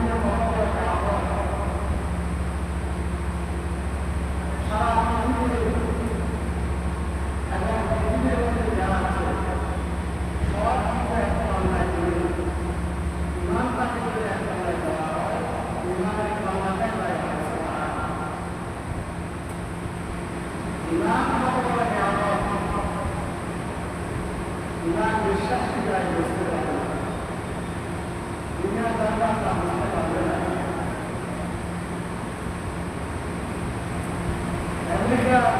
Imam Şahşi'den gösteren Obrigado.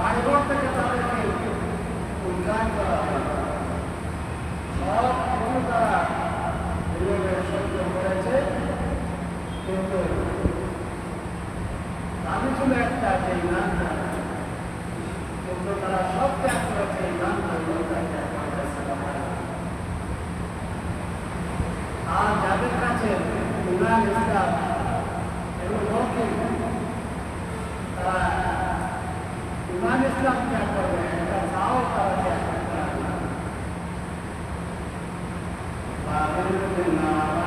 বাড়িঘর থেকে তাদেরকে উদ্ধার করা সব কিছু তারা রেলওয়ে সহ্য করেছে কিন্তু Thank you.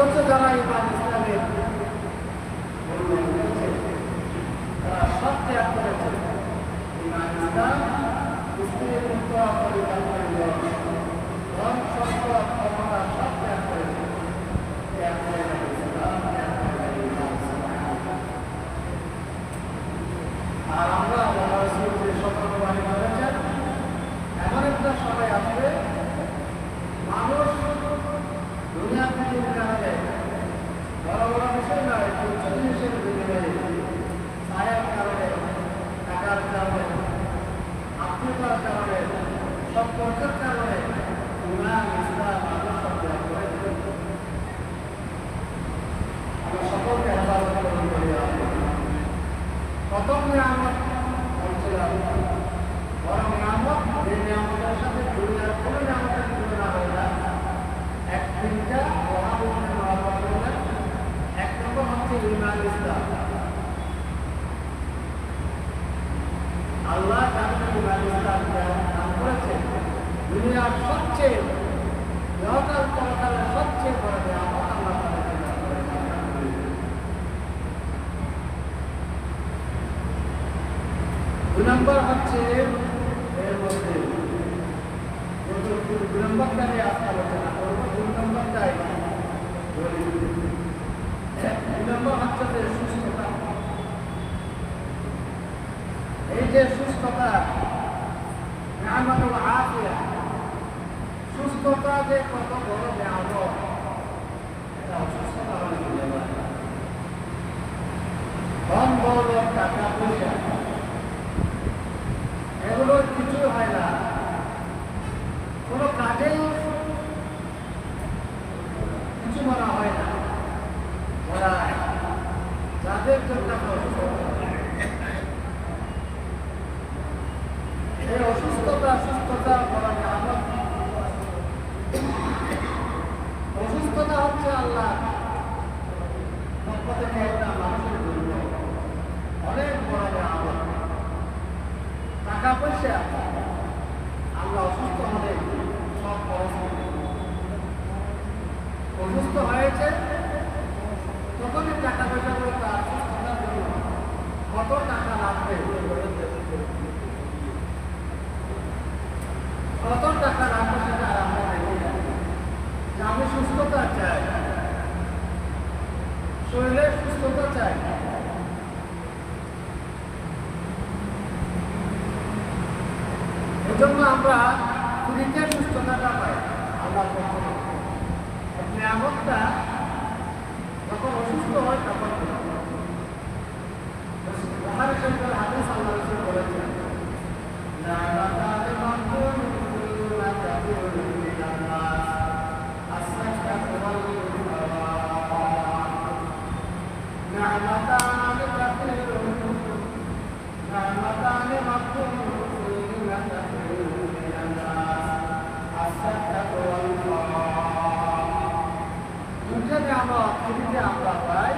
অথচ যারা ইমান ইসলামের তারা সব ত্যাগ করেছে ইমান ইসলাম পরিবার পরিবার ধন সম্পদ ক্ষমতা সব ত্যাগ করেছে ত্যাগ করে ইসলাম ত্যাগ করে ইমান আর আমরা আল্লাহ রাসূল যে সতর্কবাণী করেছেন এমন একটা সময় আসবে মানুষ দুনিয়া থেকে কারণে বড় বড় বিষয় নয় একটু ছোট জিনিসের বিনিময়ে ছায়ার কারণে টাকার কারণে আত্মীয়তার কারণে সব নম্বর হচ্ছে এর মধ্যে দুই নম্বরটা নিয়ে আলোচনা করব দুই নম্বরটাই বলি। দুই নম্বর হচ্ছে এই যে সুস্থতা সুস্থতা যে কত বড় নিয়ামত এটা অসুস্থতা হলে বুঝে যায় ধন দৌলত টাকা পয়সা এগুলো কিছু হয় না কোনো কাজেই কিছু মনে হয় না। ওরা যাদের জন্য অসুস্থতা সুস্থতা বলা। অসুস্থতা হচ্ছে আল্লাহ পক্ষ থেকে একটা মানুষের জন্য অনেক বড় নিয়ামত টাকা পয়সা আমরা অসুস্থ হলে সব খরচ করি। অসুস্থ হয়েছে তখনই টাকা পয়সা করে তার সুস্থতার জন্য কত টাকা লাগবে কত টাকা লাগবে সেটা আর আমরা দেখি না। যে আমি সুস্থতা চাই। শরীরে সুস্থতা চাই। এজন্য আমরা ফ্রিতে সুস্থতাটা পাই। আল্লাহ নিয়ামতটা যখন অসুস্থ হয়, তখন হাদিস আল্লাহ নিয়ামত পৃথিবীতে আমরা পাই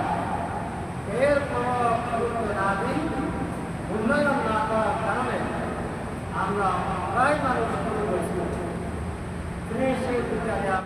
এর কোনো গুরুত্ব না দিই উন্নয়ন না করার কারণে আমরা প্রায় মানুষ করে বসে সেই দুটা